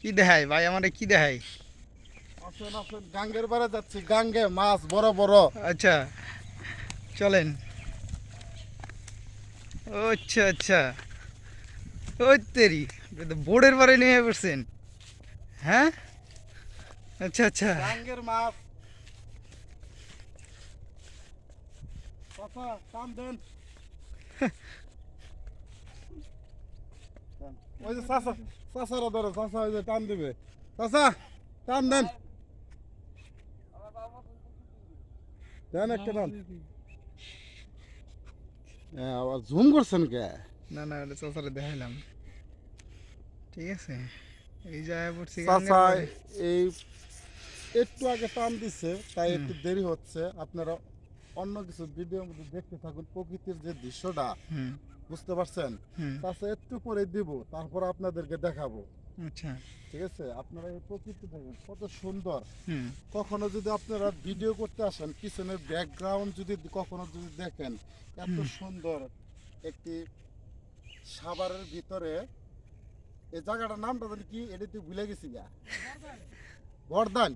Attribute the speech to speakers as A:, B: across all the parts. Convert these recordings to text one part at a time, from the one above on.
A: কি দেখায় ভাই আমারে কি দেখায়?
B: গাঙ্গের বারে যাচ্ছি। গাঙ্গে মাছ বড় বড়।
A: আচ্ছা চলেন। আচ্ছা আচ্ছা। ওই তেরি তো বোর্ডের বারে নিয়ে পড়ছেন হ্যাঁ? আচ্ছা আচ্ছা।
B: গাঙ্গের মাছ। চাচা টান দেন। ওই যে চাচারা ধরো চাচা ওই যে টান দিবে। চাচা টান দেন। দেন একটা টান। হ্যাঁ, আবার ঝুম করছেন কে?
A: না না ওটা চাচারে দেখাইলাম। ঠিক আছে? এই জায়গায় পড়ছি
B: চাচা এই একটু আগে টান দিচ্ছে তাই একটু দেরি হচ্ছে। আপনারা অন্য কিছু ভিডিওর মধ্যে দেখতে থাকুন। প্রকৃতির যে দৃশ্যটা বুঝতে পারছেন?
A: হুম।
B: চাচা একটু পরে দিব তারপর আপনাদেরকে দেখাবো।
A: আচ্ছা।
B: ঠিক আছে? আপনারা এই প্রকৃতি দেখেন কত সুন্দর। কখনো যদি আপনারা ভিডিও করতে আসেন পিছনের ব্যাকগ্রাউন্ড যদি কখনো যদি দেখেন এত সুন্দর একটি সাভারের ভিতরে এই জায়গাটার নামটা জানি কি এটা তুই ভুলে গেছি গা বরদাল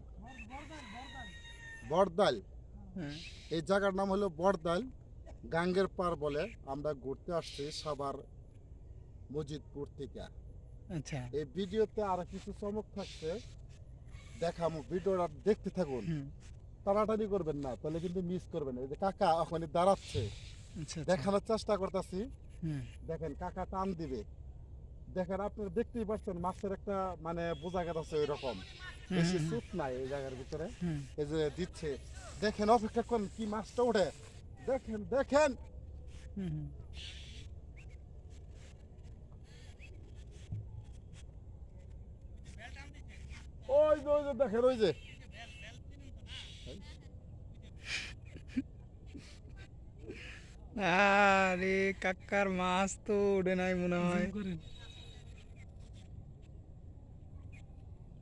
B: বরদাল এই জায়গার নাম হলো বরদাল গাঙ্গের পার বলে আমরা ঘুরতে আসছি সাভার মজিদপুর থেকে।
A: আচ্ছা।
B: এই ভিডিওতে আরও কিছু চমক থাকছে দেখামো ভিডিওটা দেখতে থাকুন। টানাটানি করবেন না তাহলে কিন্তু মিস করবেন এই যে কাকা ওখানে দাঁড়াচ্ছে
A: আচ্ছা আচ্ছা।
B: দেখানোর চেষ্টা করতেছি। দেখেন কাকা টান দিবে। দেখেন আপনারা দেখতেই পাচ্ছেন মাছের একটা মানে বোঝা গেছে ওই রকম বেশি সুপ নাই এই জায়গার ভিতরে। এই যে দিচ্ছে। দেখেন অপেক্ষা করুন কি মাছটা ওঠে? দেখেন দেখেন। ওই যে ওই যে দেখেন ওই যে।
A: আরে কাকার মাছ তো উঠে নাই মনে হয়।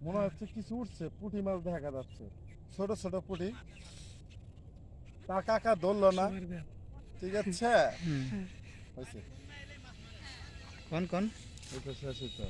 B: মনে হচ্ছে কিছু উঠছে পুঁটি মাছ দেখা যাচ্ছে। ছোট ছোট পুঁটি। তা কাকা ধরলো না। ঠিক আছে?
A: কোন কোন?
B: এটা শেষ হইতো